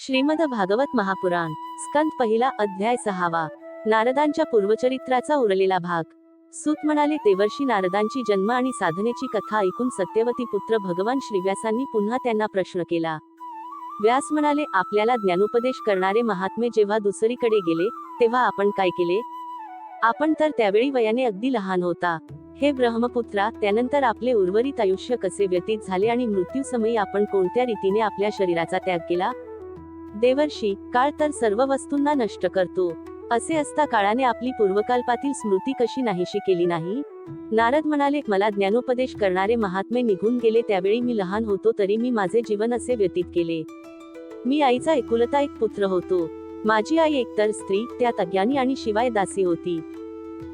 श्रीमद भागवत महापुराण स्कंद पहिला अध्याय सहावा. नारदांच्या पूर्वचरित्राचा उरलेला भाग. सूत म्हणाले देवर्षी नारदांची जन्म आणि साधनेची कथा ऐकून सत्यवती पुत्र भगवान श्रीव्यासांनी पुन्हा त्यांना प्रश्न केला. व्यास म्हणाले आपल्याला ज्ञानोपदेश करणारे महात्मे जेव्हा दुसरीकडे गेले तेव्हा आपण काय केले? आपण तर त्यावेळी वयाने अगदी लहान होता. हे ब्रह्मपुत्रा त्यानंतर आपले उर्वरित आयुष्य कसे व्यतीत झाले आणि मृत्यूसमयी आपण कोणत्या रीतीने आपल्या शरीराचा त्याग केला? देवर्षी काळ तर सर्व वस्तूंना नष्ट करतो. असे असता काळाने आपली पूर्वकल्पातील स्मृती कशी नाहीशी केली नाही? नारद म्हणाले मला ज्ञानोपदेश करणारे महात्मे निघून गेले त्यावेळी मी लहान होतो तरी मी माझे जीवन असे व्यतीत केले. मी आईचा एकुलता एक पुत्र होतो. माझी आई एकतर स्त्री त्यात अज्ञानी आणि शिवाय दासी होती.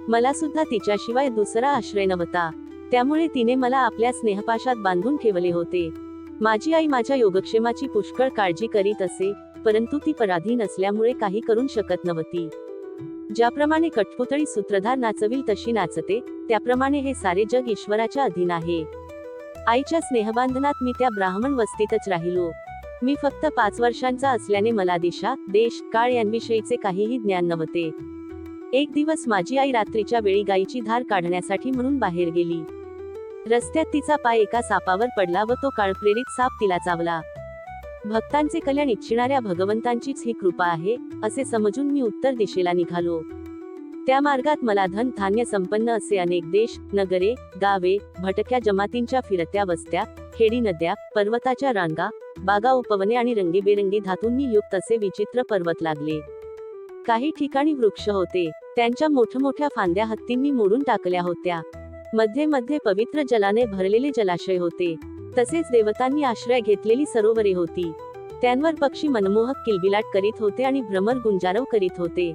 मला सुद्धा तिच्याशिवाय दुसरा आश्रय नव्हता. त्यामुळे तिने मला आपल्या स्नेहपाशात बांधून ठेवले होते. माझी आई माझ्या योगक्षेमाची पुष्कळ काळजी करीत असे परंतु ती पराधीन असल्यामुळे काही करू शकत नव्हती. ज्याप्रमाणे कठपुतळी सूत्रधार नाचविल तशी नाचते त्याप्रमाणे हे सारे जग ईश्वराच्या अधीन आहे. आईच्या स्नेहबांधनात मी त्या ब्राह्मण वस्तीतच राहिलो. मी फक्त पाच वर्षांचा असल्याने मला दिशा देश काळ यांविषयीचे काहीही ज्ञान नव्हते. एक दिवस माझी आई रात्रीच्या वेळी गायीची धार काढण्यासाठी म्हणून बाहेर गेली. रस्त्यात तिचा पाय एका सापावर पडला व तो काळप्रेरित साप तिला चावला. भक्तांचे कल्याण इच्छिणाऱ्या भगवंतांचीच ही कृपा आहे असे समजून मी उत्तर दिशेला निघालो. त्या मार्गात मला धन धान्य संपन्न असे अनेक देश नगरे गावे भटक्या जमातींच्या फिरत्या वस्त्या खेडी नद्या पर्वताच्या रांगा बागा उपवने आणि रंगीबेरंगी धातूंनी युक्त असे विचित्र पर्वत लागले. काही ठिकाणी वृक्ष होते त्यांच्या मोठमोठ्या फांद्या हत्तींनी मोडून टाकल्या होत्या. मध्ये मध्ये पवित्र जलाने भरलेले जलाशय होते. तसेच देवतांनी आश्रय घेतलेली सरोवरे होती. त्यांवर पक्षी मनमोहक किलबिलाट करीत होते आणि भ्रमर गुंजारव करीत होते.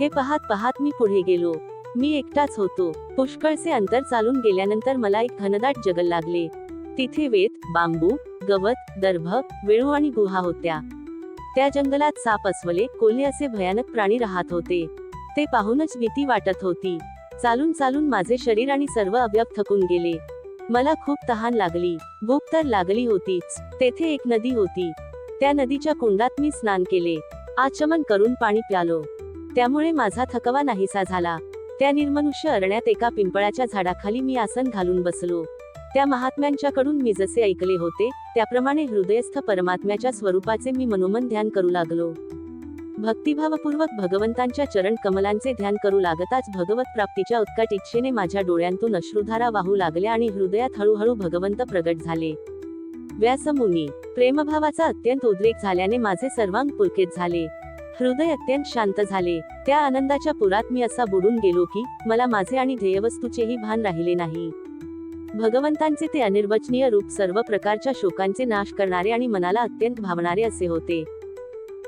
हे पाहत पाहत मी पुढे गेलो. मी एकटाच होतो. पुष्कळचे अंतर चालून गेल्यानंतर मला एक घनदाट जगल लागले. तिथे वेत बांबू गवत दर्भ वेळू आणि गुहा होत्या. त्या जंगलात साप अस्वले कोल्हे असे भयानक प्राणी राहत होते. ते पाहूनच भीती वाटत होती. चालून चालून माझे शरीर आणि सर्व अवयव थकून गेले. मला खूप तहान लागली. भूक तर लागली होतीच. तेथे एक नदी होती. त्या नदीच्या कुंडात मी स्नान केले. आचमन करून पाणी प्यालो. त्यामुळे माझा थकवा नाहीसा झाला. त्या निर्मनुष्य अरण्यात एका पिंपळाच्या झाडाखाली मी आसन घालून बसलो. त्या महात्म्यांच्याकडून मी जसे ऐकले होते त्याप्रमाणे हृदयस्थ परमात्म्याच्या स्वरूपाचे मी मनोमन ध्यान करू लागलो. भक्तिभावपूर्वक भगवंतांच्या चरण कमलांचे ध्यान करू लागताच भगवत प्राप्तीच्या उत्कट इच्छेने माझ्या डोळ्यांतून अश्रुधारा वाहू लागल्या आणि हृदयात हळूहळू भगवंत प्रगट झाले. व्यासमुनी प्रेमभावाचा अत्यंत उद्रेक झाल्याने माझे सर्वांग पुलकित झाले. हृदय अत्यंत शांत झाले. त्या आनंदाच्या पुरात मी असा बुडून गेलो की मला माझे आणि ध्येयवस्तूचेही भान राहिले नाही. भगवंतांचे ते अनिर्वचनीय रूप सर्व प्रकारच्या शोकांचे नाश करणारे आणि मनाला अत्यंत भावणारे असे होते.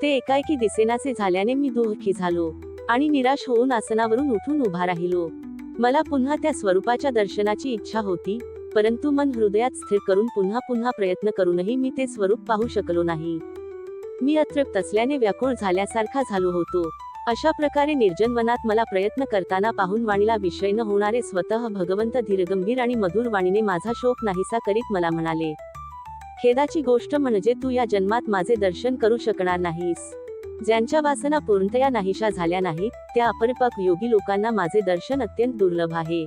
ते एकाएकी दिसेनासे झाल्याने मी दुःखी झालो आणि निराश होऊन आसनावरून उठून उभा राहिलो. मला पुन्हा त्या स्वरूपाच्या दर्शनाची इच्छा होती परंतु मन हृदयात स्थिर करून पुन्हा पुन्हा प्रयत्न करूनही मी ते स्वरूप पाहू शकलो नाही. मी अतृप्त असल्याने व्याकुळ झाल्यासारखा झालो होतो. अशा प्रकारे निर्जन वनात मला प्रयत्न करताना पाहून वाणीला विषय न होणारे स्वतः भगवंत धीरगंभीर आणि मधुर वाणीने माझा शोक नाहीसा करीत मला म्हणाले खेदाची गोष्ट म्हणजे तू या जन्मात माझे दर्शन करू शकणार नाहीस. ज्यांच्या वासना पूर्णतया नाहीशा झाल्या नाहीत त्या अपरिपक योगी लोकांना माझे दर्शन अत्यंत दुर्लभ आहे.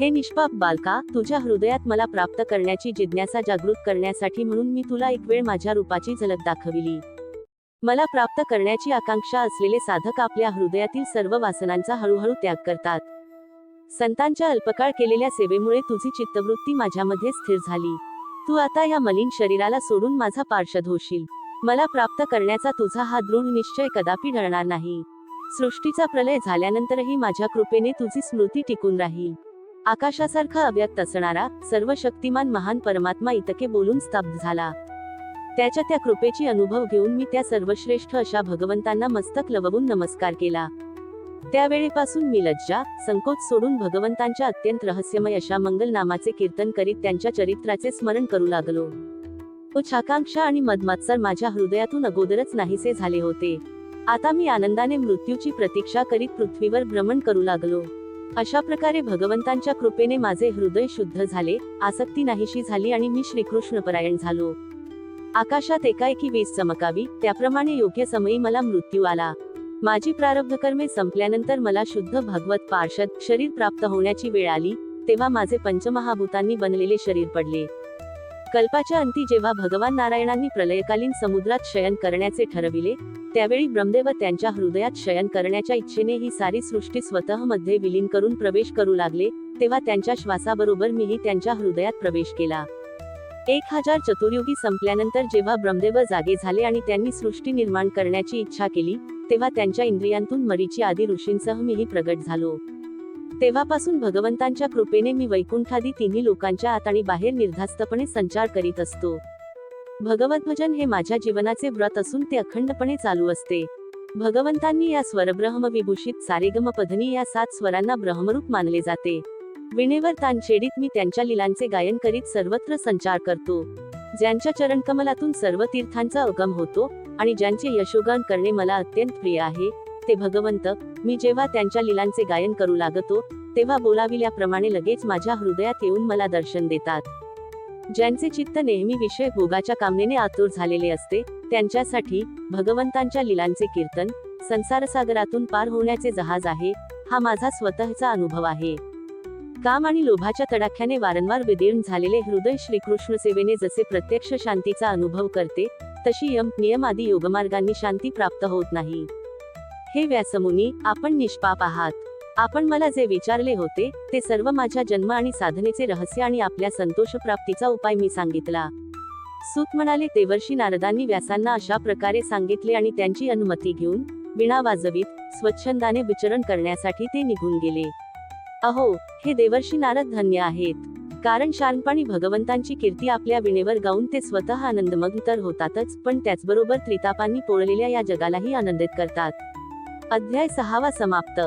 हे निष्पाप बालका तुझ्या हृदयात मला प्राप्त करण्याची जिज्ञासा जागृत करण्यासाठी म्हणून मी तुला एक वेळ माझ्या रूपाची झलक दाखविली. मला प्राप्त करण्याची आकांक्षा असलेले साधक आपल्या हृदयातील सर्व वासनांचा हळूहळू त्याग करतात. संतांच्या अल्पकाळ केलेल्या सेवेमुळे तुझी चित्तवृत्ती माझ्यामध्ये स्थिर झाली. तू आता या मलिन शरीराला सोडून माझा पार्षद होशील. मला प्राप्त करण्याचा तुझा हा दृढ निश्चय कदापि ढळणार नाही. सृष्टीचा प्रलय झाल्यानंतरही माझ्या कृपेने तुझी स्मृती टिकून राहील. आकाशासारखा अव्यक्त असणारा सर्व शक्तिमान महान परमात्मा इतके बोलून स्तब्ध झाला. त्याच्या त्या कृपेची अनुभव घेऊन मी त्या सर्वश्रेष्ठ अशा भगवंतांना मस्तक लववून नमस्कार केला. त्यावेळेपासून मी लज्जा संकोच सोडून भगवंतांच्या अत्यंत रहस्यमय अशा मंगल नामाचे कीर्तन करीत त्यांच्या चरित्राचे स्मरण करू लागलो. उच्चाकांक्षा आणि मदमात्सर माझ्या हृदयातून अगोदरच नाहीसे झाले होते. आता मी आनंदाने मृत्यूची प्रतीक्षा करीत पृथ्वीवर भ्रमण करू लागलो. अशा प्रकारे भगवंतांच्या कृपेने माझे हृदय शुद्ध झाले आसक्ती नाहीशी झाली आणि मी श्रीकृष्णपरायण झालो. आकाशात एकाएकी वीज चमकावी त्याप्रमाणे योग्य समयी मला मृत्यू आला. माझी प्रारब्ध कर्मे संपल्यानंतर मला शुद्ध भगवत पार्षद शरीर प्राप्त होण्याची वेळ आली तेव्हा माझे पंचमहाभूतांनी बनलेले शरीर पडले. कल्पाच्या अंती जेव्हा भगवान नारायणांनी प्रलयकालीन समुद्रात शयन करण्याचे ठरविले त्यावेळी ब्रह्मदेव त्यांच्या हृदयात शयन करण्याच्या इच्छेने ही सारी सृष्टी स्वतः मध्ये विलीन करून प्रवेश करू लागले तेव्हा त्यांच्या श्वासाबरोबर मीही त्यांच्या हृदयात प्रवेश केला. एक हजार चतुर्युगी संपल्यानंतर जेव्हा ब्रह्मदेव जागे झाले आणि त्यांनी सृष्टी निर्माण करण्याची इच्छा केली तेव्हा त्यांच्या इंद्रियांतून मरीची आदी ऋषींसह मीही प्रगट झालो. तेव्हापासून भगवंतांच्या कृपेने मी वैकुंठादी तिन्ही लोकांच्या आत आणि बाहेर निर्धास्तपणे संचार करीत असतो. भगवत भजन हे माझ्या जीवनाचे व्रत असून ते अखंडपणे चालू असते. भगवंतांनी या स्वरब्रह्म विभूषित सारेगम पधनी या सात स्वरांना ब्रह्मरूप मानले जाते. विणेवर तानशेडीत मी त्यांच्या लिलांचे गायन करीत सर्वत्र संचार करतो. ज्यांच्या चरणकमलातून सर्व तीर्थांचा अगम होतो आणि ज्यांचे यशोगान करणे मला अत्यंत प्रिय आहे ते भगवंत मी जेव्हा त्यांच्या लिलांचे गायन करू लागतो तेव्हा बोलाविल्याप्रमाणे लगेच माझ्या हृदयात येऊन मला दर्शन देतात. ज्यांचे चित्त नेहमी विषय भोगाच्या कामनेने आतुर झालेले असते त्यांच्यासाठी भगवंतांच्या लिलांचे कीर्तन संसारसागरातून पार होण्याचे जहाज आहे हा माझा स्वतःचा अनुभव आहे. काम आणि लोभाच्या तडाख्याने वारंवार विदीर्ण झालेले हृदय श्रीकृष्ण सेवेने जसे प्रत्यक्ष शांतीचा अनुभव करते तशी यम नियम आदी योगमार्गांनी शांती प्राप्त होत नाही. हे व्यासमुनी आपण निष्पाप आहात. आपण मला जे विचारले होते ते सर्व माझ्या जन्म आणि साधनेचे रहस्य आणि आपल्या संतोष प्राप्तीचा उपाय मी सांगितला. सूत म्हणाले देवर्षी नारदांनी व्यासांना अशा प्रकारे सांगितले आणि त्यांची अनुमती घेऊन विणा वाजवीत स्वच्छंदाने विचरण करण्यासाठी ते निघून गेले. अहो हे देवर्षी नारद धन्य आहेत. कारण शानपणी भगवंतांची कीर्ती आपल्या विणेवर गाऊन ते स्वतः आनंदमग्न तर होतातच पण त्याचबरोबर त्रितापांनी पोळलेल्या या जगालाही आनंदित करतात. अध्याय सहावा समाप्त.